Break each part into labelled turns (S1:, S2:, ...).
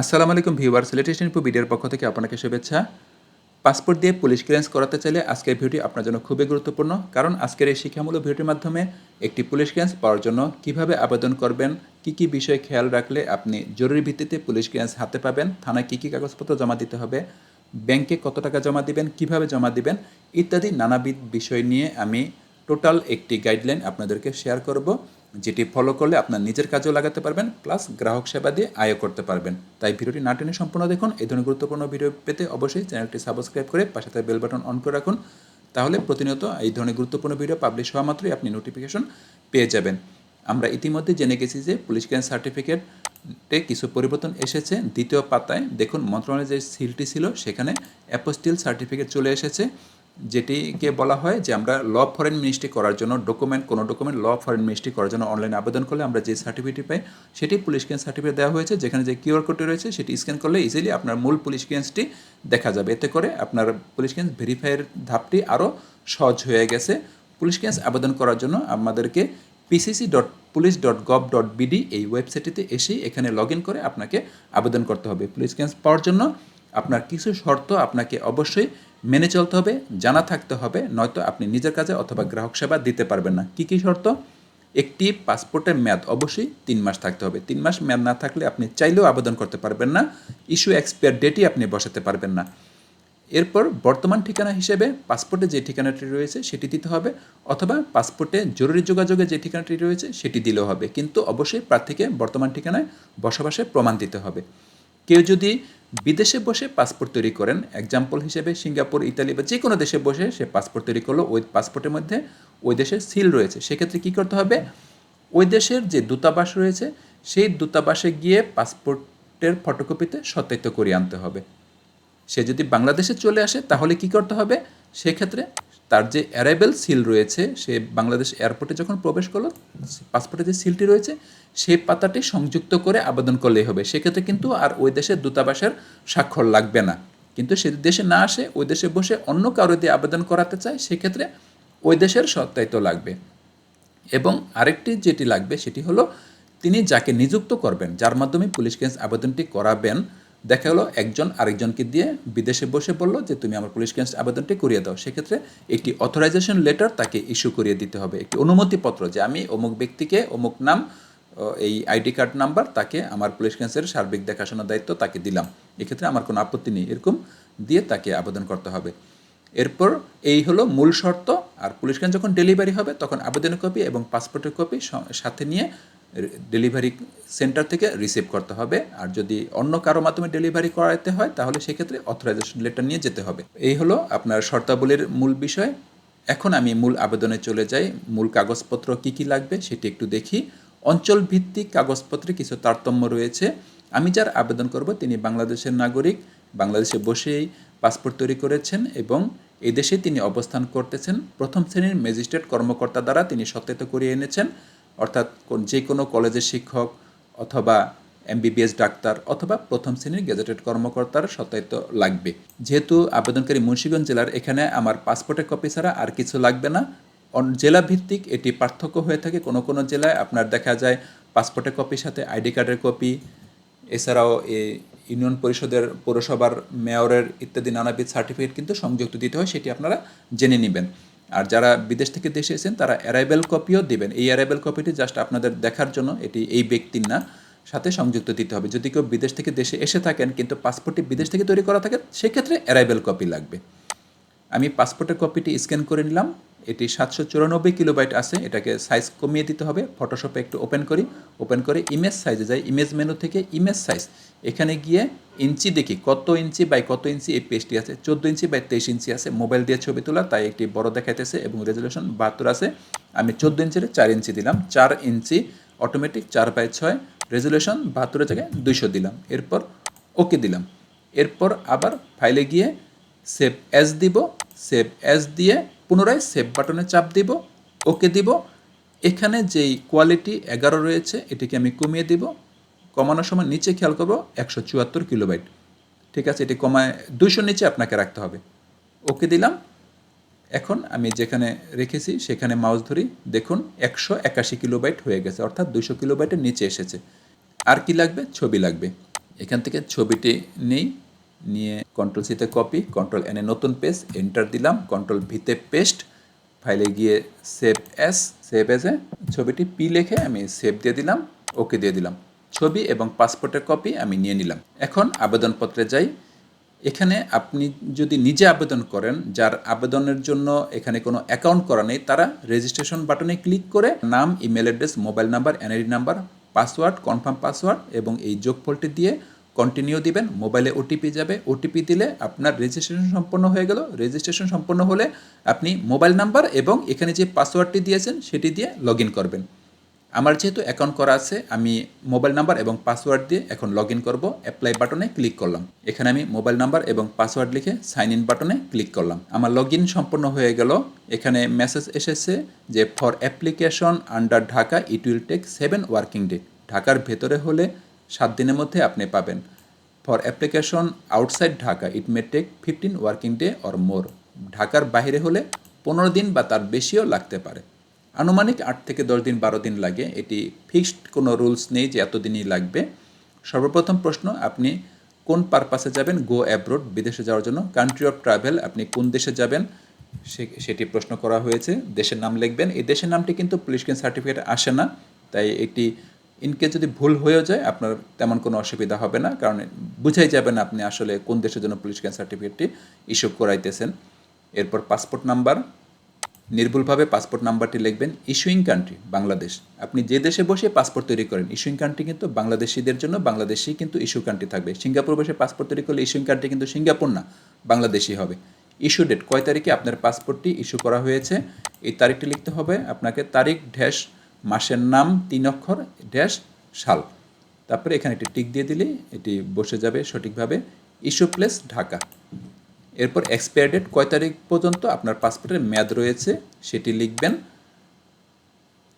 S1: আসসালামু আলাইকুম viewers latest info ভিডিওর পক্ষ থেকে আপনাকে শুভেচ্ছা। পাসপোর্ট দিয়ে পুলিশ ক্লিয়ারেন্স করাতে চাইলে আজকের ভিডিওটি আপনার জন্য খুবই গুরুত্বপূর্ণ, কারণ আজকের এই শিক্ষামূলক ভিডিওটির মাধ্যমে একটি পুলিশ ক্লিয়ারেন্স পাওয়ার জন্য কীভাবে আবেদন করবেন, কি কি বিষয়ে খেয়াল রাখলে আপনি জরুরি ভিত্তিতে পুলিশ ক্লিয়ারেন্স হাতে পাবেন, থানায় কী কী কাগজপত্র জমা দিতে হবে, ব্যাংকে কত টাকা জমা দিবেন, কীভাবে জমা দিবেন, ইত্যাদি নানাবিধ বিষয় নিয়ে আমি টোটাল একটি গাইডলাইন আপনাদেরকে শেয়ার করব। যেটি ফলো করলে আপনার নিজের কাজেও লাগাতে পারবেন প্লাস গ্রাহক সেবা দিয়ে আয়ও করতে পারবেন। তাই ভিডিওটি না টেনে সম্পূর্ণ দেখুন। এই ধরনের গুরুত্বপূর্ণ ভিডিও পেতে অবশ্যই চ্যানেলটি সাবস্ক্রাইব করে পাশে থাকা বেল বাটন অন করে রাখুন। তাহলে প্রতিনিয়ত এই ধরনের গুরুত্বপূর্ণ ভিডিও পাবলিশ হওয়া মাত্রই আপনি নোটিফিকেশন পেয়ে যাবেন। আমরা ইতিমধ্যে জেনে গেছি যে পুলিশ ক্লিয়ারেন্স সার্টিফিকেটে কিছু পরিবর্তন এসেছে। দ্বিতীয় পাতায় দেখুন, মন্ত্রণালয়ের যে সিলটি ছিল, সেখানে অ্যাপোস্টিল সার্টিফিকেট চলে এসেছে। যেটিকে বলা হয় যে আমরা ল ফরেন মিনিস্ট্রি করার জন্য ডকুমেন্ট কোনো ডকুমেন্ট ল ফরেন মিনিস্ট্রি করার জন্য অনলাইনে আবেদন করলে আমরা যে সার্টিফিকেট পাই, সেটি পুলিশ ক্লিয়ারেন্স সার্টিফিকেট দেওয়া হয়েছে, যেখানে যে কিউআর কোডটি রয়েছে, সেটি স্ক্যান করলে ইজিলি আপনার মূল পুলিশ ক্লিয়ারেন্সটি দেখা যাবে। এতে করে আপনার পুলিশ ক্লিয়ারেন্স ভেরিফাইয়ের ধাপটি আরও সহজ হয়ে গেছে। পুলিশ ক্লিয়ারেন্স আবেদন করার জন্য আমাদেরকে PCC dot police dot gov dot BD এই ওয়েবসাইটটিতে এসেই এখানে লগ ইন করে আপনাকে আবেদন করতে হবে। পুলিশ ক্লিয়ারেন্স পাওয়ার জন্য আপনার কিছু শর্ত আপনাকে অবশ্যই মেনে চলতে হবে, জানা থাকতে হবে, নয়তো আপনি নিজের কাজে অথবা গ্রাহক সেবা দিতে পারবেন না। কী কী শর্ত? একটি পাসপোর্টের মেয়াদ অবশ্যই তিন মাস থাকতে হবে। তিন মাস মেয়াদ না থাকলে আপনি চাইলেও আবেদন করতে পারবেন না, ইস্যু এক্সপায়ার ডেটই আপনি বসাতে পারবেন না। এরপর বর্তমান ঠিকানা হিসেবে পাসপোর্টে যে ঠিকানাটি রয়েছে সেটি দিতে হবে, অথবা পাসপোর্টে জরুরি যোগাযোগে যে ঠিকানাটি রয়েছে সেটি দিলেও হবে। কিন্তু অবশ্যই প্রার্থীকে বর্তমান ঠিকানায় বসবাসের প্রমাণ দিতে হবে। কেউ যদি বিদেশে বসে পাসপোর্ট তৈরি করেন এক্সাম্পল হিসেবে সিঙ্গাপুর, ইতালি বা যে কোনো দেশে বসে সে পাসপোর্ট তৈরি করল, ওই পাসপোর্টের মধ্যে ওই দেশের সিল রয়েছে। সেক্ষেত্রে কী করতে হবে? ওই দেশের যে দূতাবাস রয়েছে, সেই দূতাবাসে গিয়ে পাসপোর্টের ফটোকপিতে সত্যায়িত করিয়ে আনতে হবে। সে যদি বাংলাদেশে চলে আসে, তাহলে কি করতে হবে? সেক্ষেত্রে তার যে অ্যারাইভেল সিল রয়েছে, সে বাংলাদেশ এয়ারপোর্টে যখন প্রবেশ করল পাসপোর্টে যে সিলটি রয়েছে সেই পাতাটি সংযুক্ত করে আবেদন করলেই হবে। সেক্ষেত্রে কিন্তু আর ওই দেশের দূতাবাসের স্বাক্ষর লাগবে না। কিন্তু সে দেশে না আসে, ওই দেশে বসে অন্য কারও দিয়ে আবেদন করাতে চায়, সেক্ষেত্রে ওই দেশের সত্যায়িত লাগবে। এবং আরেকটি যেটি লাগবে, সেটি হলো তিনি যাকে নিযুক্ত করবেন, যার মাধ্যমে পুলিশ কেস আবেদনটি করাবেন দেখা হলো একজন আরেকজনকে দিয়ে বিদেশে বসে বলল যে, তুমি আমার পুলিশ ক্লিয়ারেন্স আবেদনটি করিয়ে দাও। সেক্ষেত্রে একটি অথরাইজেশন লেটার তাকে ইস্যু করিয়ে দিতে হবে। একটি অনুমতিপত্র যে, আমি অমুক ব্যক্তিকে, অমুক নাম এই আইডি কার্ড নাম্বার, তাকে আমার পুলিশ ক্লিয়ারেন্সের সার্বিক দেখাশোনার দায়িত্ব তাকে দিলাম। এক্ষেত্রে আমার কোনো আপত্তি নেই। এরকম দিয়ে তাকে আবেদন করতে হবে। এরপর এই হলো মূল শর্ত, আর পুলিশ ক্লিয়ারেন্স যখন ডেলিভারি হবে, তখন আবেদনের কপি এবং পাসপোর্টের কপি সাথে নিয়ে ডেলিভারি সেন্টার থেকে রিসিভ করতে হবে। আর যদি অন্য কারও মাধ্যমে ডেলিভারি করাতে হয়, তাহলে সেক্ষেত্রে অথরাইজেশন লেটার নিয়ে যেতে হবে। এই হলো আপনার শর্তাবলীর মূল বিষয়। এখন আমি মূল আবেদনে চলে যাই। মূল কাগজপত্র কি কি লাগবে সেটি একটু দেখি। অঞ্চল ভিত্তিক কাগজপত্রে কিছু তারতম্য রয়েছে। আমি যার আবেদন করব তিনি বাংলাদেশের নাগরিক। বাংলাদেশে বসেই পাসপোর্ট তৈরি করেছেন এবং এদেশে তিনি অবস্থান করতেছেন। প্রথম শ্রেণির ম্যাজিস্ট্রেট কর্মকর্তা দ্বারা তিনি সত্যায়িত করিয়ে এনেছেন। অর্থাৎ যে কোনো কলেজের শিক্ষক অথবা এমবিবিএস ডাক্তার অথবা প্রথম শ্রেণির গেজেটেড কর্মকর্তার সত্যায়িত লাগবে। যেহেতু আবেদনকারী মুন্সিগঞ্জ জেলার এখানে আমার পাসপোর্টের কপি ছাড়া আর কিছু লাগবে না। জেলা ভিত্তিক এটি পার্থক্য হয়ে থাকে। কোনো কোনো জেলায় আপনার দেখা যায় পাসপোর্টের কপির সাথে আইডি কার্ডের কপি এছাড়াও ইউনিয়ন পরিষদের পৌরসভার মেয়রের ইত্যাদি নানাবিধ সার্টিফিকেট কিন্তু সংযুক্ত দিতে হয়, সেটি আপনারা জেনে নেবেন। আর যারা বিদেশ থেকে দেশে এসেছেন, তারা অ্যারাইভেল কপিও দেবেন। এই অ্যারাইভেল কপিটি জাস্ট আপনাদের দেখার জন্য এটি এই ব্যক্তির না, সাথে সংযুক্ত দিতে হবে। যদি কেউ বিদেশ থেকে দেশে এসে থাকেন, কিন্তু পাসপোর্টটি বিদেশ থেকে তৈরি করা থাকে, সেক্ষেত্রে অ্যারাইভেল কপি লাগবে। আমি পাসপোর্টের কপিটি স্ক্যান করে নিলাম। এটি সাতশো চুরানব্বই কিলোবাইট আছে, এটাকে সাইজ কমিয়ে দিতে হবে। ফটোশপে একটু ওপেন করি। ওপেন করে ইমেজ সাইজে যাই। ইমেজ মেনু থেকে ইমেজ সাইজ এখানে গিয়ে ইঞ্চি দেখি, কত ইঞ্চি বাই কত ইঞ্চি এই পেজটি আছে। চোদ্দ ইঞ্চি বাই তেইশ ইঞ্চি আছে। মোবাইল দিয়ে ছবি তোলা, তাই একটি বড় দেখাইতেছে এবং রেজলিউশন বাহাত্তর আছে। আমি চোদ্দ ইঞ্চির চার ইঞ্চি দিলাম। চার ইঞ্চি অটোমেটিক চার বাই ছয়। রেজলিউশন বাহাত্তরের জায়গায় দুইশো দিলাম। এরপর ওকে দিলাম। এরপর আবার ফাইলে গিয়ে সেভ অ্যাজ দিব। সেভ অ্যাজ দিয়ে পুনরায় সেভ বাটনে চাপ দিব ওকে দিব। এখানে যেই কোয়ালিটি এগারো রয়েছে, এটিকে আমি কমিয়ে দিব। কমানোর সময় নিচে খেয়াল করব, একশো চুয়াত্তর কিলোবাইট। ঠিক আছে, এটি কমায় দুশো নিচে আপনাকে রাখতে হবে। ওকে দিলাম। এখন আমি যেখানে রেখেছি, সেখানে মাউস ধরি। দেখুন, একশো একাশি কিলোবাইট হয়ে গেছে, অর্থাৎ দুশো কিলোবাইটের নিচে এসেছে। আর কি লাগবে? ছবি লাগবে। এখান থেকে ছবিটি নেই। নিয়ে কন্ট্রোল সিতে কপি কন্ট্রোল এনে নতুন পেজ এন্টার দিলাম কন্ট্রোল ভিতে পেস্ট ফাইলে গিয়ে সেভ এস সেভ এসে ছবিটি পি লিখে আমি সেভ দিয়ে দিলাম ওকে দিয়ে দিলাম। ছবি এবং পাসপোর্টের কপি আমি নিয়ে নিলাম। এখন আবেদনপত্রে যাই। এখানে আপনি যদি নিজে আবেদন করেন, যার আবেদনের জন্য এখানে কোনো অ্যাকাউন্ট করা নেই, তারা রেজিস্ট্রেশন বাটনে ক্লিক করে নাম email address mobile number NID number password confirm password এবং এই যোগফলটি দিয়ে কন্টিনিউ দিবেন মোবাইলে ওটিপি যাবে। ওটিপি দিলে আপনার রেজিস্ট্রেশন সম্পন্ন হয়ে গেল। রেজিস্ট্রেশন সম্পন্ন হলে আপনি মোবাইল নাম্বার এবং এখানে যে পাসওয়ার্ডটি দিয়েছেন, সেটি দিয়ে লগ করবেন। আমার যেহেতু অ্যাকাউন্ট করা আছে, আমি মোবাইল নাম্বার এবং পাসওয়ার্ড দিয়ে এখন লগ ইন করব। অ্যাপ্লাই বাটনে ক্লিক করলাম। এখানে আমি মোবাইল নাম্বার এবং পাসওয়ার্ড লিখে সাইন ইন বাটনে ক্লিক করলাম। আমার লগ ইন সম্পন্ন হয়ে গেল। এখানে মেসেজ এসেছে যে for application under Dhaka it will take seven working day ঢাকার ভেতরে হলে সাত দিনের মধ্যে আপনি পাবেন। For application outside Dhaka it may take fifteen working day or more ঢাকার বাইরে হলে পনেরো দিন বা তার বেশিও লাগতে পারে। আনুমানিক আট থেকে দশ দিন, বারো দিন লাগে। এটি ফিক্সড কোনো রুলস নেই যে এতদিনই লাগবে। সর্বপ্রথম প্রশ্ন, আপনি কোন পারপাসে যাবেন? গো অ্যাব্রোড বিদেশে যাওয়ার জন্য। কান্ট্রি অফ ট্রাভেল আপনি কোন দেশে যাবেন? সেটি প্রশ্ন করা হয়েছে। দেশের নাম লিখবেন। এই দেশের নামটি কিন্তু পুলিশ সার্টিফিকেট আসে না। তাই এটি ইনকেস যদি ভুল হয়েও যায়, আপনার তেমন কোনো অসুবিধা হবে না, কারণ বুঝাই যাবে না আপনি আসলে কোন দেশের জন্য পুলিশ ক্লিন সার্টিফিকেটটি ইস্যু করাইতেছেন। এরপর পাসপোর্ট নাম্বার নির্ভুলভাবে পাসপোর্ট নাম্বারটি লিখবেন ইস্যুইং কান্ট্রি বাংলাদেশ। আপনি যে দেশে বসে পাসপোর্ট তৈরি করেন ইস্যুইং কান্ট্রি কিন্তু বাংলাদেশিদের জন্য, বাংলাদেশি কিন্তু ইস্যু কান্ট্রি থাকবে। সিঙ্গাপুর বসে পাসপোর্ট তৈরি করলে ইস্যুইং কান্ট্রি কিন্তু সিঙ্গাপুর না, বাংলাদেশি হবে। ইস্যু ডেট কয় তারিখে আপনার পাসপোর্টটি ইস্যু করা হয়েছে? এই তারিখটি লিখতে হবে, আপনাকে তারিখ ড্যাশ মাসের নাম তিন অক্ষর, ড্যাশ, সাল। তারপরে এখানে একটি টিক দিয়ে দিলে এটি বসে যাবে সঠিকভাবে। Issue place, Dhaka. এরপর এক্সপায়ার ডেট, কয় তারিখ পর্যন্ত আপনার পাসপোর্টের মেয়াদ রয়েছে সেটি লিখবেন।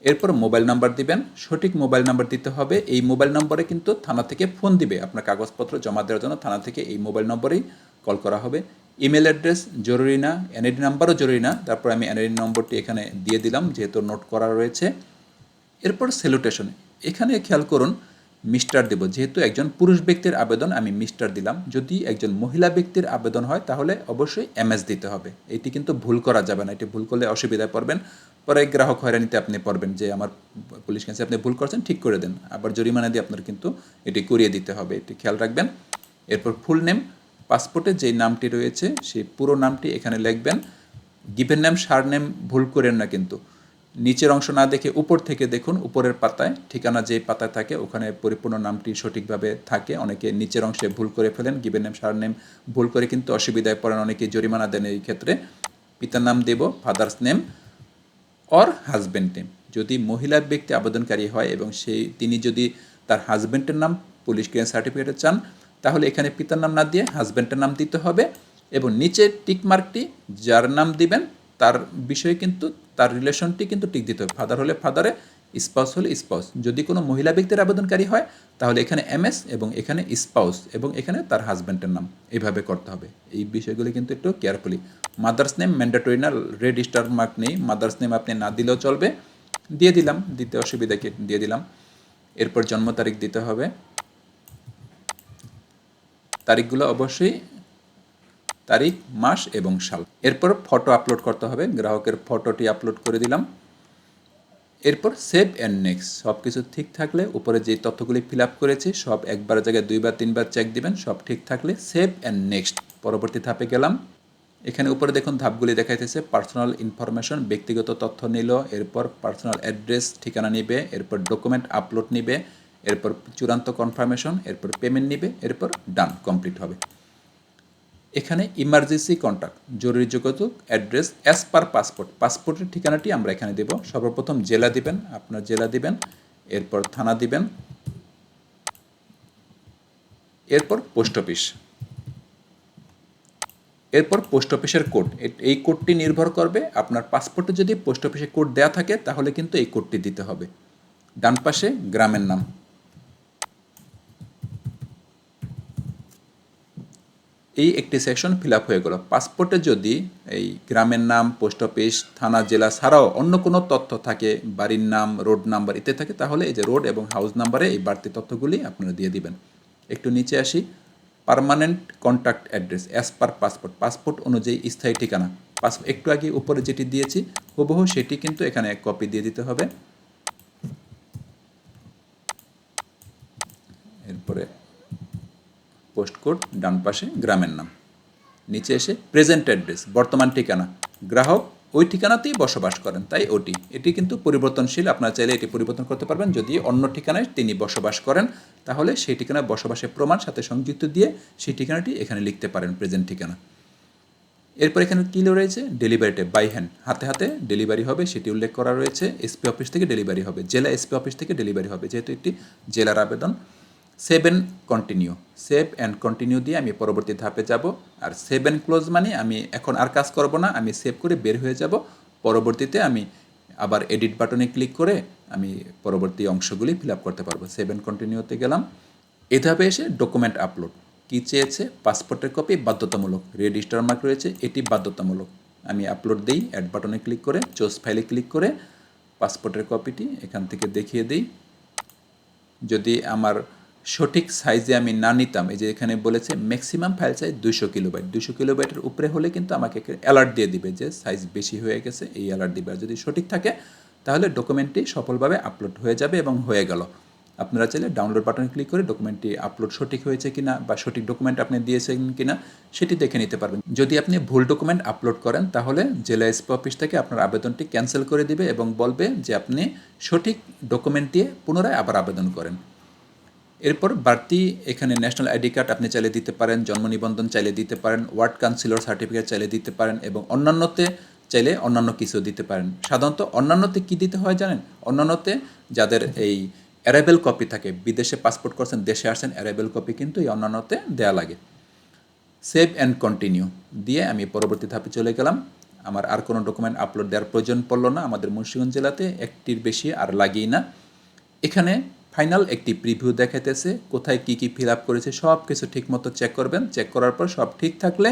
S1: এরপর মোবাইল নাম্বার দিবেন। সঠিক মোবাইল নাম্বার দিতে হবে। এই মোবাইল নম্বরে কিন্তু থানা থেকে ফোন দিবে। আপনার কাগজপত্র জমা দেওয়ার জন্য থানা থেকে এই মোবাইল নম্বরেই কল করা হবে। ইমেল অ্যাড্রেস জরুরি না, এনআইডি নাম্বারও জরুরি না। তারপর আমি এনআইডি নম্বরটি এখানে দিয়ে দিলাম, যেহেতু নোট করা রয়েছে। এরপর স্যালুটেশন এখানে খেয়াল করুন মিস্টার দেব। যেহেতু একজন পুরুষ ব্যক্তির আবেদন, আমি মিস্টার দিলাম। যদি একজন মহিলা ব্যক্তির আবেদন হয়, তাহলে অবশ্যই এমএস দিতে হবে। এটি কিন্তু ভুল করা যাবে না। এটি ভুল করলে অসুবিধায় পড়বেন। পরে গ্রাহক হয়রানিতে আপনি পড়বেন যে, আমার পুলিশ কাছে আপনি ভুল করছেন, ঠিক করে দেন। আবার জরিমানা দিয়ে আপনার কিন্তু এটি করিয়ে দিতে হবে। এটি খেয়াল রাখবেন। এরপর ফুল নেম পাসপোর্টে যেই নামটি রয়েছে, সেই পুরো নামটি এখানে লিখবেন। গিভেন নেম সার নেম ভুল করেন না কিন্তু। নিচের অংশ না দেখে উপর থেকে দেখুন, উপরের পাতায়, ঠিকানা যে পাতায় থাকে, ওখানে পরিপূর্ণ নামটি সঠিকভাবে থাকে। অনেকে নিচের অংশে ভুল করে ফেলেন গিভেন নেম সার নেম ভুল করে কিন্তু অসুবিধায় পড়েন অনেকে জরিমানা দেন এই ক্ষেত্রে। পিতার নাম দেব father's name or husband name যদি মহিলা ব্যক্তি আবেদনকারী হয় এবং সেই, তিনি যদি তার হাজব্যান্ডের নাম পুলিশ ক্লিয়ার সার্টিফিকেটে চান, তাহলে এখানে পিতার নাম না দিয়ে হাজব্যান্ডের নাম দিতে হবে এবং নিচে টিক মার্কটি যার নাম দিবেন তার বিষয়ে কিন্তু, তার রিলেশনটি কিন্তু টিক দিতে হবে। ফাদার হলে ফাদারে স্পাউস হলে স্পাউস যদি কোনো মহিলা ব্যক্তির আবেদনকারী হয়, তাহলে এখানে এমএস এবং এখানে স্পাউস এবং এখানে তার হাজব্যান্ডের নাম। এইভাবে করতে হবে। এই বিষয়গুলি কিন্তু একটু কেয়ারফুলি মাদার্স নেম ম্যান্ডেটরি না রেড স্টার মার্ক নেই। মাদার্স নেম আপনি না দিলেও চলবে। দিয়ে দিলাম। দিতে অসুবিধা কি? দিয়ে দিলাম। এরপর জন্ম তারিখ দিতে হবে। তারিখগুলো অবশ্যই তারিখ, মাস এবং সাল। এরপর ফটো আপলোড করতে হবে। গ্রাহকের ফটোটি আপলোড করে দিলাম। এরপর সেভ অ্যান্ড নেক্সট সব কিছু ঠিক থাকলে উপরে যে তথ্যগুলি ফিল আপ করেছি, সব একবার জায়গায় দুইবার, তিনবার চেক দিবেন। সব ঠিক থাকলে সেভ অ্যান্ড নেক্সট পরবর্তী ধাপে গেলাম। এখানে উপরে দেখুন ধাপগুলি দেখাইতেছে। পার্সোনাল ইনফরমেশন ব্যক্তিগত তথ্য নিল। এরপর পার্সোনাল অ্যাড্রেস ঠিকানা নিবে। এরপর ডকুমেন্ট আপলোড নিবে। এরপর চূড়ান্ত কনফার্মেশন এরপর পেমেন্ট নিবে। এরপর ডান কমপ্লিট হবে। এখানে ইমার্জেন্সি কন্ট্যাক্ট জরুরি যোগাযোগ অ্যাড্রেস অ্যাজ পার পাসপোর্ট পাসপোর্টের ঠিকানাটি আমরা এখানে দেব। সর্বপ্রথম জেলা দিবেন, আপনার জেলা দিবেন, এরপর থানা দিবেন, এরপর পোস্ট অফিস এরপর পোস্ট অফিসের কোড এই কোডটি নির্ভর করবে, আপনার পাসপোর্টে যদি পোস্ট অফিসে কোড দেওয়া থাকে, তাহলে কিন্তু এই কোডটি দিতে হবে। ডান পাশে গ্রামের নাম। এই একটি সেকশন ফিল আপ হয়ে গেল। পাসপোর্টে যদি এই গ্রামের নাম পোস্ট অফিস থানা, জেলা ছাড়াও অন্য কোনো তথ্য থাকে, বাড়ির নাম রোড নাম্বার ইত্যাদি থাকে, তাহলে এই যে রোড এবং হাউস নাম্বারে এই বাড়তি তথ্যগুলি আপনারা দিয়ে দিবেন। একটু নিচে আসি। Permanent contact address as per passport passport অনুযায়ী স্থায়ী ঠিকানা। পাস একটু আগে উপরে যেটি দিয়েছি, হুবহু সেটি কিন্তু এখানে কপি দিয়ে দিতে হবে। এরপরে পোস্ট কোড ডান পাশে গ্রামের নাম। নিচে এসে প্রেজেন্ট অ্যাড্রেস বর্তমান ঠিকানা। গ্রাহক ওই ঠিকানাতেই বসবাস করেন, তাই ওটি। এটি কিন্তু পরিবর্তনশীল, আপনারা চাইলে এটি পরিবর্তন করতে পারবেন। যদি অন্য ঠিকানায় তিনি বসবাস করেন, তাহলে সেই ঠিকানায় বসবাসের প্রমাণ, সাথে সংযুক্ত দিয়ে সেই ঠিকানাটি এখানে লিখতে পারেন প্রেজেন্ট ঠিকানা। এরপর এখানে কী রয়েছে? ডেলিভারিতে বাই হ্যান্ড হাতে হাতে ডেলিভারি হবে, সেটি উল্লেখ করা রয়েছে। এসপি অফিস থেকে ডেলিভারি হবে। জেলা এসপি অফিস থেকে ডেলিভারি হবে, যেহেতু একটি জেলার আবেদন। Save and continue save and continue দিয়ে আমি পরবর্তী ধাপে যাব। আর সেভ অ্যান্ড ক্লোজ মানে আমি এখন আর কাজ করব না, আমি সেভ করে বের হয়ে যাব। পরবর্তীতে আমি আবার এডিট বাটনে ক্লিক করে আমি পরবর্তী অংশগুলি ফিল আপ করতে পারব। সেভ অ্যান্ড কন্টিনিউতে গেলাম। এ ধাপে এসে ডকুমেন্ট আপলোড কী চেয়েছে? পাসপোর্টের কপি বাধ্যতামূলক। রেজিস্টার মার্ক রয়েছে, এটি বাধ্যতামূলক। আমি আপলোড দিই অ্যাড বাটনে ক্লিক করে চোজ ফাইলে ক্লিক করে, পাসপোর্টের কপিটি এখান থেকে দেখিয়ে দিই। যদি আমার সঠিক সাইজে আমি না নিতাম। এই যে এখানে বলেছে ম্যাক্সিমাম ফাইল সাইজ দুশো কিলোবাইট দুশো কিলোবাইটের উপরে হলে কিন্তু আমাকে অ্যালার্ট দিয়ে দিবে যে সাইজ বেশি হয়ে গেছে, এই অ্যালার্ট দিবে। আর যদি সঠিক থাকে, তাহলে ডকুমেন্টটি সফলভাবে আপলোড হয়ে যাবে এবং হয়ে গেল। আপনারা চাইলে ডাউনলোড বাটনে ক্লিক করে ডকুমেন্টটি আপলোড সঠিক হয়েছে কিনা বা সঠিক ডকুমেন্ট আপনি দিয়েছেন কিনা, সেটি দেখে নিতে পারবেন। যদি আপনি ভুল ডকুমেন্ট আপলোড করেন, তাহলে জেলা এসপি অফিস থেকে আপনার আবেদনটি ক্যান্সেল করে দিবে এবং বলবে যে আপনি সঠিক ডকুমেন্ট দিয়ে পুনরায় আবার আবেদন করেন। এরপর বাড়তি এখানে ন্যাশনাল আইডি কার্ড আপনি চাইলে দিতে পারেন, জন্ম নিবন্ধন চাইলে দিতে পারেন ওয়ার্ড কাউন্সিলর সার্টিফিকেট চাইলে দিতে পারেন এবং অন্যান্যতে চাইলে অন্যান্য কিছু দিতে পারেন। সাধারণত অন্যান্যতে কি দিতে হয় জানেন? অন্যান্যতে যাদের এই অ্যারাইভেল কপি থাকে, বিদেশে পাসপোর্ট করছেন, দেশে আসছেন অ্যারাইভেল কপি কিন্তু এই অন্যান্যতে দেওয়া লাগে। সেভ অ্যান্ড কন্টিনিউ দিয়ে আমি পরবর্তী ধাপে চলে গেলাম। আমার আর কোনো ডকুমেন্ট আপলোড দেওয়ার প্রয়োজন পড়ল না। আমাদের মুন্সিগঞ্জ জেলাতে একটির বেশি আর লাগেই না। এখানে ফাইনাল একটি প্রিভিউ দেখাইতেছে, কোথায় কি কি ফিল আপ করেছে সব কিছু ঠিকমতো চেক করবেন। চেক করার পর সব ঠিক থাকলে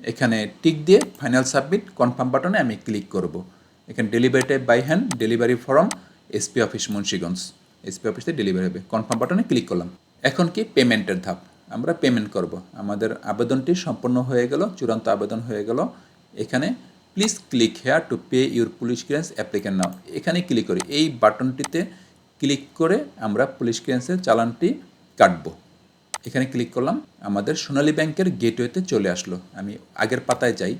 S1: এখানে টিক দিয়ে ফাইনাল সাবমিট কনফার্ম বাটনে আমি ক্লিক করব। এখানে delivery type by hand delivery from SP office Munshiganj. SP অফিসে ডেলিভারি হবে। কনফার্ম বাটনে ক্লিক করলাম। এখন কি পেমেন্টের ধাপ? আমরা পেমেন্ট করব। আমাদের আবেদনটি সম্পূর্ণ হয়ে গেল, চূড়ান্ত আবেদন হয়ে গেল। এখানে please click here to pay your police clearance applicant now এখানে ক্লিক করি। এই বাটনটিতে ক্লিক করে আমরা পুলিশ ক্লিয়ারেন্সের চালানটি কাটবো। এখানে ক্লিক করলাম, আমাদের সোনালী ব্যাংকের গেটওয়েতে চলে আসলো। আমি আগের পাতায় যাই।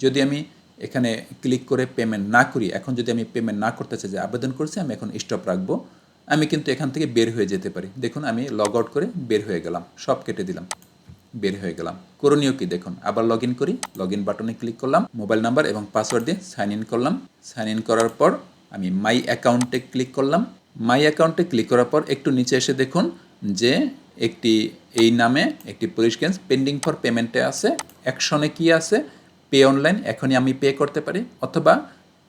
S1: যদি আমি এখানে ক্লিক করে পেমেন্ট না করি, এখন যদি আমি পেমেন্ট না করতে চাই যে আবেদন করছি, আমি এখন স্টপ রাখব। আমি কিন্তু এখান থেকে বের হয়ে যেতে পারি। দেখুন, আমি লগ আউট করে বের হয়ে গেলাম। সব কেটে দিলাম। বের হয়ে গেলাম। করণীয় কি? দেখুন, আবার লগ ইন করি। লগ ইন বাটনে ক্লিক করলাম। মোবাইল নাম্বার এবং পাসওয়ার্ড দিয়ে সাইন ইন করলাম। সাইন ইন করার পর আমি মাই অ্যাকাউন্টে ক্লিক করলাম। মাই অ্যাকাউন্টে ক্লিক করার পর একটু নিচে এসে দেখুন যে একটি, এই নামে একটি পুলিশ কেস পেন্ডিং ফর পেমেন্টে আছে অ্যাকশনে কি আছে পে অনলাইন এখনই আমি পে করতে পারি, অথবা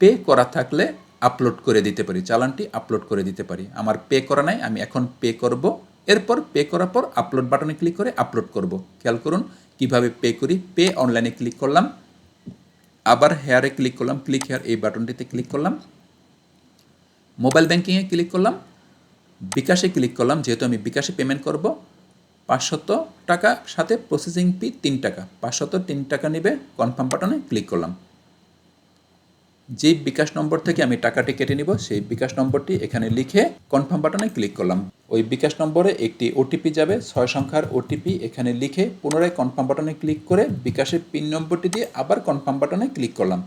S1: পে করা থাকলে আপলোড করে দিতে পারি, চালানটি আপলোড করে দিতে পারি। আমার পে করা নাই, আমি এখন পে করব, এরপর পে করার পর আপলোড বাটনে ক্লিক করে আপলোড করব। খেয়াল করুন, কীভাবে পে করি পে অনলাইনে ক্লিক করলাম, আবার হেয়ারে ক্লিক করলাম ক্লিক হেয়ার এই বাটনটিতে ক্লিক করলাম মোবাইল ব্যাঙ্কিংয়ে ক্লিক করলাম। বিকাশে ক্লিক করলাম, যেহেতু আমি বিকাশে পেমেন্ট করব। পাঁচশত টাকা, সাথে প্রসেসিং ফি তিন টাকা। পাঁচশত তিন টাকা নেবে কনফার্ম বাটনে ক্লিক করলাম। যে বিকাশ নম্বর থেকে আমি টাকাটি কেটে নিব, সেই বিকাশ নম্বরটি এখানে লিখে কনফার্ম বাটনে ক্লিক করলাম। ওই বিকাশ নম্বরে একটি ওটিপি যাবে, ছয় সংখ্যার ওটিপি এখানে লিখে পুনরায় কনফার্ম বাটনে ক্লিক করে বিকাশের পিন নম্বরটি দিয়ে আবার কনফার্ম বাটনে ক্লিক করলাম।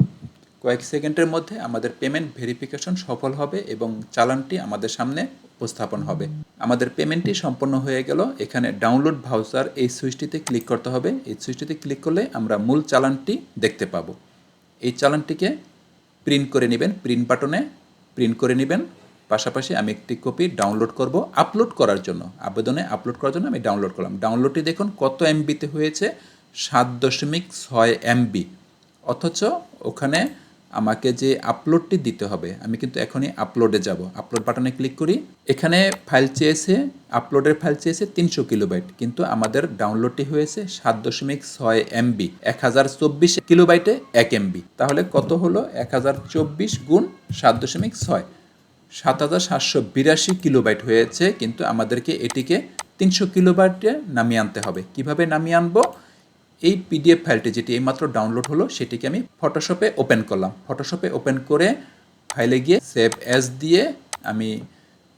S1: কয়েক সেকেন্ডের মধ্যে আমাদের পেমেন্ট ভেরিফিকেশন সফল হবে এবং চালানটি আমাদের সামনে উপস্থাপন হবে। আমাদের পেমেন্টটি সম্পন্ন হয়ে গেল। এখানে ডাউনলোড ভাউচার এই সুইচটিতে ক্লিক করতে হবে। এই সুইচটিতে ক্লিক করলে আমরা মূল চালানটি দেখতে পাবো। এই চালানটিকে প্রিন্ট করে নেবেন। প্রিন্ট বাটনে প্রিন্ট করে নেবেন। পাশাপাশি আমি একটি কপি ডাউনলোড করব আপলোড করার জন্য। আবেদনে আপলোড করার জন্য আমি ডাউনলোড করলাম। ডাউনলোডটি দেখুন কত এমবিতে হয়েছে। সাত দশমিক ছয় এমবি। অথচ ওখানে আমাকে যে আপলোডটি দিতে হবে, আমি কিন্তু এখনই আপলোডে যাব। আপলোড বাটনে ক্লিক করি। এখানে ফাইল চেয়েছে আপলোডের ফাইল চেয়েছে তিনশো কিলোবাইট কিন্তু আমাদের ডাউনলোডটি হয়েছে সাত দশমিক ছয় এমবি এক হাজার চব্বিশ কিলোবাইটে এক এমবি তাহলে কত হলো? এক হাজার চব্বিশ গুণ সাত দশমিক ছয়। সাত হাজার সাতশো বিরাশি কিলোবাইট হয়েছে, কিন্তু আমাদেরকে এটিকে তিনশো কিলোবাইটে নামিয়ে আনতে হবে। কীভাবে নামিয়ে আনব? এই পিডিএফ ফাইলটি যেটি এইমাত্র ডাউনলোড হলো, সেটিকে আমি ফটোশপে ওপেন করলাম। ফটোশপে ওপেন করে ফাইলে গিয়ে সেভ অ্যাজ দিয়ে আমি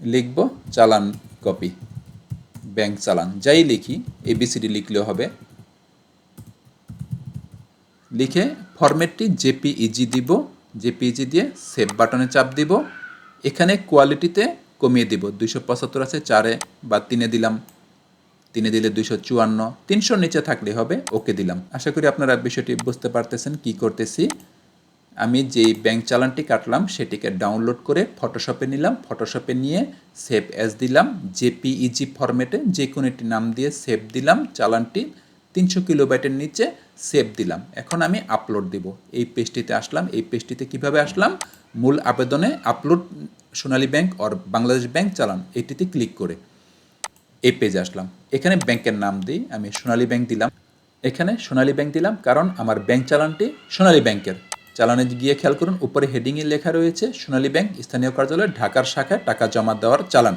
S1: লিখব চালান কপি ব্যাংক চালান। যাই লিখি এবিসিডি লিখলেও হবে। লিখে ফরম্যাটটি জেপিইজি দিব। জেপিইজি দিয়ে সেভ বাটনে চাপ দিব। এখানে কোয়ালিটিতে কমিয়ে দিব। দুইশো পঁচাত্তর আছে, চারে বা তিনে দিলাম। তিনে দিলে দুইশো চুয়ান্ন, তিনশোর নিচে থাকলে হবে, ওকে দিলাম। আশা করি আপনারা বিষয়টি বুঝতে পারতেছেন কি করতেছি। আমি যেই ব্যাংক চালানটি কাটলাম, সেটিকে ডাউনলোড করে ফটোশপে নিলাম। ফটোশপে নিয়ে সেভ অ্যাজ দিলাম। জেপিইজি ফরম্যাটে যে কোনো একটি নাম দিয়ে সেভ দিলাম চালানটি। তিনশো কিলোবাইটের নিচে সেভ দিলাম। এখন আমি আপলোড দিব। এই পেজটিতে আসলাম। এই পেজটিতে কীভাবে আসলাম? মূল আবেদনে upload Sonali bank or Bangladesh bank challan. এটিতে ক্লিক করে। এই পেজে আসলাম। এখানে ব্যাংকের নাম দিই, আমি সোনালী ব্যাংক দিলাম। এখানে সোনালী ব্যাংক দিলাম কারণ আমার ব্যাংক চালানটি সোনালী ব্যাংকের। চালানে গিয়ে খেয়াল করুন, উপরে হেডিংয়ে লেখা রয়েছে, সোনালী ব্যাংক, স্থানীয় কার্যালয়, ঢাকার শাখায় টাকা জমা দেওয়ার চালান।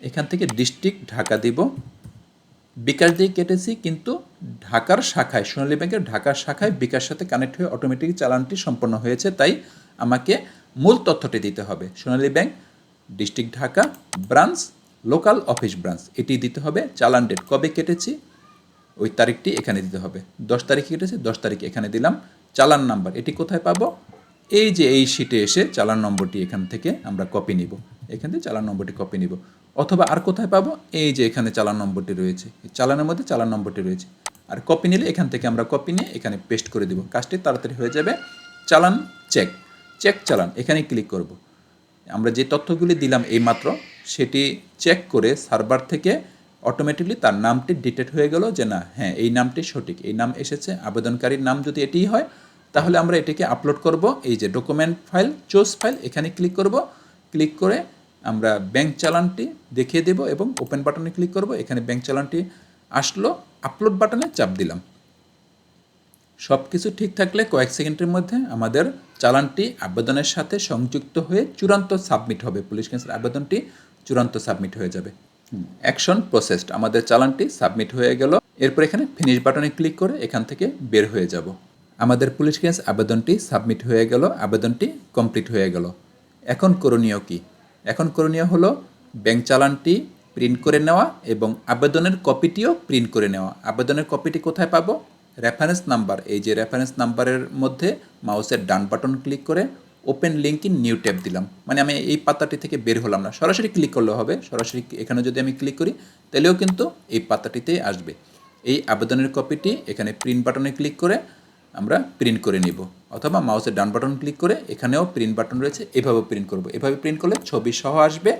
S1: এখান থেকে ডিস্ট্রিক্ট ঢাকা দিব। বিকাশ দিয়ে কেটেছি, কিন্তু ঢাকার শাখায়, সোনালী ব্যাংকের ঢাকার শাখায় বিকাশ সাথে কানেক্ট হয়ে অটোমেটিক চালানটি সম্পন্ন হয়েছে, তাই আমাকে মূল তথ্যটি দিতে হবে। Sonali bank district Dhaka branch local office branch, এটি দিতে হবে, চালান ডেট কবে কেটেছি, ওই তারিখটি এখানে দিতে হবে। দশ তারিখে কেটেছে, দশ তারিখ এখানে দিলাম। চালান নাম্বার, এটি কোথায় পাবো? এই যে এই শিটে এসে চালান নম্বরটি এখান থেকে আমরা কপি নিব। এখান থেকে চালান নম্বরটি কপি নিব। অথবা আর কোথায় পাবো? এই যে এখানে চালান নম্বরটি রয়েছে। চালানের মধ্যে চালান নম্বরটি রয়েছে। আর কপি নিলে এখান থেকে আমরা কপি নিয়ে এখানে পেস্ট করে দিব। কাজটি তাড়াতাড়ি হয়ে যাবে। চালান চেক চেক চালান এখানে ক্লিক করব। আমরা যে তথ্যগুলি দিলাম এইমাত্র, সেটি চেক করে সার্ভার থেকে অটোমেটিকলি তার নামটি ডিটেক্ট হয়ে গেল যে না হ্যাঁ এই নামটি সঠিক। এই নাম এসেছে, আবেদনকারীর নাম যদি এটিই হয়, তাহলে আমরা এটিকে আপলোড করব। এই যে ডকুমেন্ট ফাইল চোজ ফাইল এখানে ক্লিক করব। ক্লিক করে আমরা ব্যাংক চালানটি দেখিয়ে দেব এবং ওপেন বাটনে ক্লিক করব। এখানে ব্যাংক চালানটি আসলো আপলোড বাটনে চাপ দিলাম। সব কিছু ঠিক থাকলে কয়েক সেকেন্ডের মধ্যে আমাদের চালানটি আবেদনের সাথে সংযুক্ত হয়ে চূড়ান্ত সাবমিট হবে। পুলিশ ক্যান্সার আবেদনটি চূড়ান্ত সাবমিট হয়ে যাবে। Action processed. আমাদের চালানটি সাবমিট হয়ে গেল। এরপর এখানে ফিনিশ বাটনে ক্লিক করে এখান থেকে বের হয়ে যাব। আমাদের পুলিশ ক্যান্স আবেদনটি সাবমিট হয়ে গেল। আবেদনটি কমপ্লিট হয়ে গেল। এখন করণীয় কি? এখন করণীয় হলো ব্যাংক চালানটি প্রিন্ট করে নেওয়া এবং আবেদনের কপিটিও প্রিন্ট করে নেওয়া। আবেদনের কপিটি কোথায় পাবো? রেফারেন্স নাম্বার এই যে রেফারেন্স নাম্বারের মধ্যে মাউসের ডান বাটন ক্লিক করে open link in new tab দিলাম। মানে আমি এই পাতাটি থেকে বের হলাম না। সরাসরি ক্লিক করলে হবে। সরাসরি এখানে যদি আমি ক্লিক করি, তাহলেও কিন্তু এই পাতাটিতেই আসবে। এই আবেদনের কপিটি এখানে প্রিন্ট বাটনে ক্লিক করে আমরা প্রিন্ট করে নিব। অথবা মাউসের ডান বাটন ক্লিক করে এখানেও প্রিন্ট বাটন রয়েছে। এভাবেও প্রিন্ট করব। এভাবে প্রিন্ট করলে ছবি সহ আসবে।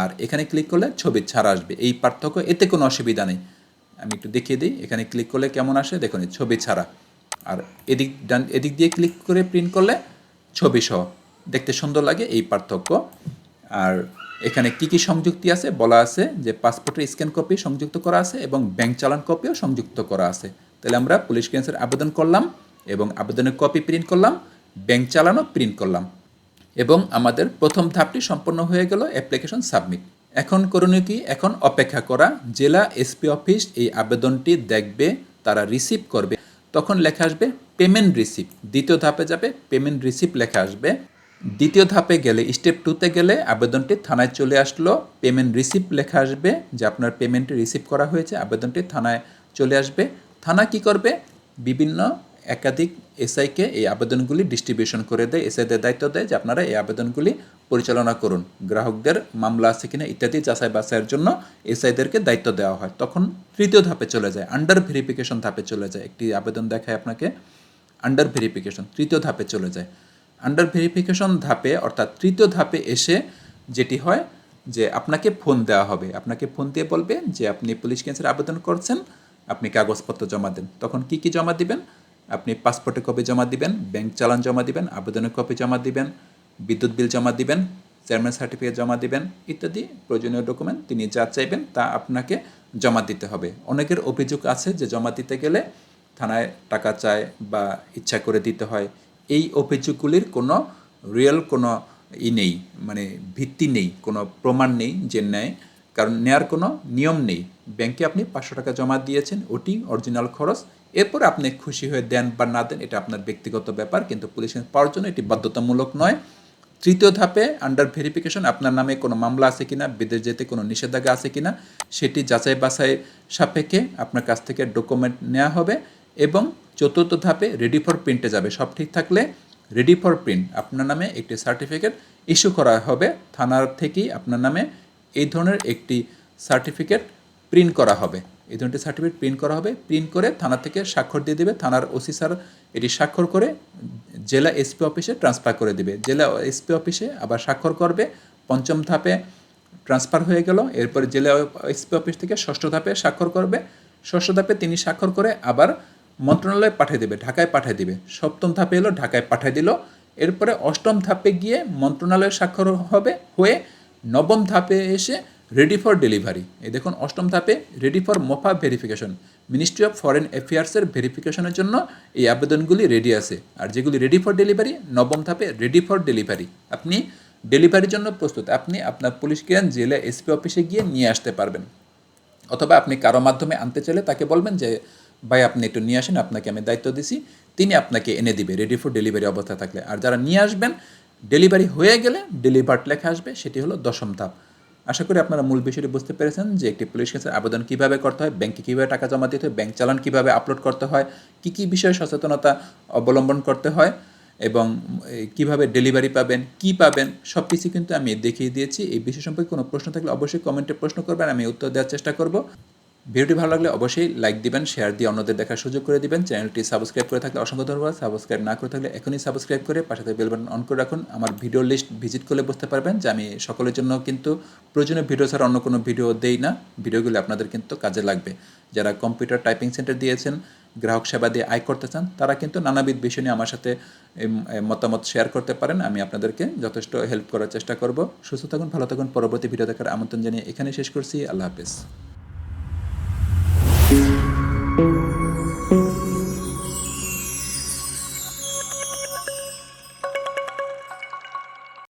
S1: আর এখানে ক্লিক করলে ছবি ছাড়া আসবে। এই পার্থক্য, এতে কোনো অসুবিধা নেই। আমি একটু দেখিয়ে দিই। এখানে ক্লিক করলে কেমন আসে? দেখুন ছবি ছাড়া। আর এদিক ডান, এদিক দিয়ে ক্লিক করে প্রিন্ট করলে ছবি সহ। দেখতে সুন্দর লাগে এই পার্থক্য। আর এখানে কি কি সংযুক্তি আছে? বলা আছে যে পাসপোর্টের স্ক্যান কপি সংযুক্ত করা আছে এবং ব্যাংক চালান কপিও সংযুক্ত করা আছে। তাহলে আমরা পুলিশ ক্লিয়ারেন্সের আবেদন করলাম এবং আবেদনের কপি প্রিন্ট করলাম ব্যাংক চালানও প্রিন্ট করলাম। এবং আমাদের প্রথম ধাপটি সম্পন্ন হয়ে গেল অ্যাপ্লিকেশন সাবমিট এখন করণীয় কি? এখন অপেক্ষা করা। জেলা এসপি অফিস এই আবেদনটি দেখবে, তারা রিসিভ করবে। তখন লেখা আসবে পেমেন্ট রিসিভ দ্বিতীয় ধাপে যাবে পেমেন্ট রিসিভ লেখা আসবে। দ্বিতীয় ধাপে গেলে স্টেপ টুতে গেলে আবেদনটি থানায় চলে আসলো। পেমেন্ট রিসিভ লেখা আসবে, যে আপনার পেমেন্টটি রিসিভ করা হয়েছে, আবেদনটি থানায় চলে আসবে। থানা কি করবে? বিভিন্ন একাধিক এসআইকে এই আবেদনগুলি ডিস্ট্রিবিউশন করে দেয়। এসআইদের দায়িত্ব দেয় যে আপনারা এই আবেদনগুলি পরিচালনা করুন। গ্রাহকদের মামলা আছে কিনা ইত্যাদি যাচাই বাছাইয়ের জন্য এসআইদেরকে দায়িত্ব দেওয়া হয়। তখন তৃতীয় ধাপে চলে যায় আন্ডার ভেরিফিকেশন ধাপে চলে যায়। একটি আবেদন দেখায় আপনাকে আন্ডার ভেরিফিকেশন তৃতীয় ধাপে চলে যায়। আন্ডার ভেরিফিকেশন ধাপে, অর্থাৎ তৃতীয় ধাপে এসে যেটি হয় যে আপনাকে ফোন দেওয়া হবে। আপনাকে ফোন দিয়ে বলবে যে আপনি পুলিশ ক্যান্সার আবেদন করছেন, আপনি কাগজপত্র জমা দেন। তখন কি কি জমা দিবেন? আপনি পাসপোর্টের কপি জমা দিবেন ব্যাংক চালান জমা দিবেন, আবেদনের কপি জমা দিবেন বিদ্যুৎ বিল জমা দিবেন, চেয়ারম্যান সার্টিফিকেট জমা দিবেন ইত্যাদি প্রয়োজনীয় ডকুমেন্ট তিনি যা চাইবেন তা আপনাকে জমা দিতে হবে। অনেকের অভিযোগ আছে যে জমা দিতে গেলে থানায় টাকা চায় বা ইচ্ছা করে দিতে হয়। এই অভিযোগগুলির কোনো রিয়েল কোনো ই নেই মানে ভিত্তি নেই, কোনো প্রমাণ নেই যে নেয়, কারণ নেয়ার কোনো নিয়ম নেই। ব্যাংকে আপনি পাঁচশো টাকা জমা দিয়েছেন, ওটি অরিজিনাল খরচ। এরপর আপনি খুশি হয়ে দেন বা না দেন, এটা আপনার ব্যক্তিগত ব্যাপার, কিন্তু পুলিশ পাওয়ার জন্য এটি বাধ্যতামূলক নয়। তৃতীয় ধাপে আন্ডার ভেরিফিকেশন আপনার নামে কোনো মামলা আছে কিনা, বিদেশ যেতে কোনো নিষেধাজ্ঞা আছে কিনা, সেটি যাচাই বাছাই সাপেক্ষে আপনার কাছ থেকে ডকুমেন্ট নেওয়া হবে এবং চতুর্থ ধাপে রেডি ফর প্রিন্টে যাবে। সব ঠিক থাকলে রেডি ফর প্রিন্ট আপনার নামে একটি সার্টিফিকেট ইস্যু করা হবে। থানার থেকেই আপনার নামে এই ধরনের একটি সার্টিফিকেট প্রিন্ট করা হবে। এই ধরনের সার্টিফিকেট প্রিন্ট করা হবে। প্রিন্ট করে থানা থেকে স্বাক্ষর দিয়ে দেবে। থানার ওসি স্যার এটি স্বাক্ষর করে জেলা এসপি অফিসে ট্রান্সফার করে দেবে। জেলা এসপি অফিসে আবার স্বাক্ষর করবে। পঞ্চম ধাপে ট্রান্সফার হয়ে গেল। এরপরে জেলা এসপি অফিস থেকে ষষ্ঠ ধাপে স্বাক্ষর করবে। ষষ্ঠ ধাপে তিনি স্বাক্ষর করে আবার মন্ত্রণালয়ে পাঠিয়ে দেবে, ঢাকায় পাঠিয়ে দেবে। সপ্তম ধাপে এলো, ঢাকায় পাঠিয়ে দিল। এরপরে অষ্টম ধাপে গিয়ে মন্ত্রণালয়ে স্বাক্ষর হবে। হয়ে নবম ধাপে এসে রেডি ফর ডেলিভারি এই দেখুন, অষ্টম ধাপে ready for MOFA verification ministry of foreign অ্যাফেয়ার্সের ভেরিফিকেশনের জন্য এই আবেদনগুলি রেডি আছে। আর যেগুলি রেডি ফর ডেলিভারি নবম ধাপে রেডি ফর ডেলিভারি আপনি ডেলিভারির জন্য প্রস্তুত। আপনি আপনার পুলিশ ক্লিয়ার জেলা এসপি অফিসে গিয়ে নিয়ে আসতে পারবেন। অথবা আপনি কারও মাধ্যমে আনতে চাইলে তাকে বলবেন যে, ভাই, আপনি একটু নিয়ে আসেন, আপনাকে আমি দায়িত্ব দিছি। তিনি আপনাকে এনে দিবে রেডি ফর ডেলিভারি অবস্থা থাকলে। আর যারা নিয়ে আসবেন ডেলিভারি হয়ে গেলে ডেলিভার্ড লেখা আসবে, সেটি হলো দশম ধাপ। আশা করি আপনারা মূল বিষয়টি বুঝতে পেরেছেন যে একটি পুলিশ কেসের আবেদন কীভাবে করতে হয়, ব্যাংকে কীভাবে টাকা জমা দিতে হয়, ব্যাংক চালান কীভাবে আপলোড করতে হয়, কী কী বিষয়ে সচেতনতা অবলম্বন করতে হয় এবং কীভাবে ডেলিভারি পাবেন, কি পাবেন সব কিছু কিন্তু আমি দেখিয়ে দিয়েছি। এই বিষয় সম্পর্কে কোনো প্রশ্ন থাকলে অবশ্যই কমেন্টে প্রশ্ন করবেন, আমি উত্তর দেওয়ার চেষ্টা করব। ভিডিওটি ভালো লাগলে অবশ্যই লাইক দিবেন শেয়ার দিয়ে অন্যদের দেখার সুযোগ করে দিবেন। চ্যানেলটি সাবস্ক্রাইব করে থাকলে অসংখ্য ধন্যবাদ। সাবস্ক্রাইব না করে থাকলে এখনই সাবস্ক্রাইব করে পাশে বেল বাটন অন করে রাখুন। আমার ভিডিও লিস্ট ভিজিট করলে বুঝতে পারবেন যে আমি সকলের জন্য কিন্তু প্রয়োজনীয় ভিডিও ছাড়া অন্য কোনো ভিডিও দেই না। ভিডিওগুলো আপনাদের কিন্তু কাজে লাগবে। যারা কম্পিউটার টাইপিং সেন্টার দিয়েছেন, গ্রাহক সেবা দিয়ে আয় করতে চান, তারা কিন্তু নানাবিধ বিষয় নিয়ে আমার সাথে মতামত শেয়ার করতে পারেন। আমি আপনাদেরকে যথেষ্ট হেল্প করার চেষ্টা করব। সুস্থ থাকুন, ভালো থাকুন। পরবর্তী ভিডিও দেখার আমন্ত্রণ জানিয়ে এখানে শেষ করছি। আল্লাহ হাফেজ। thank you.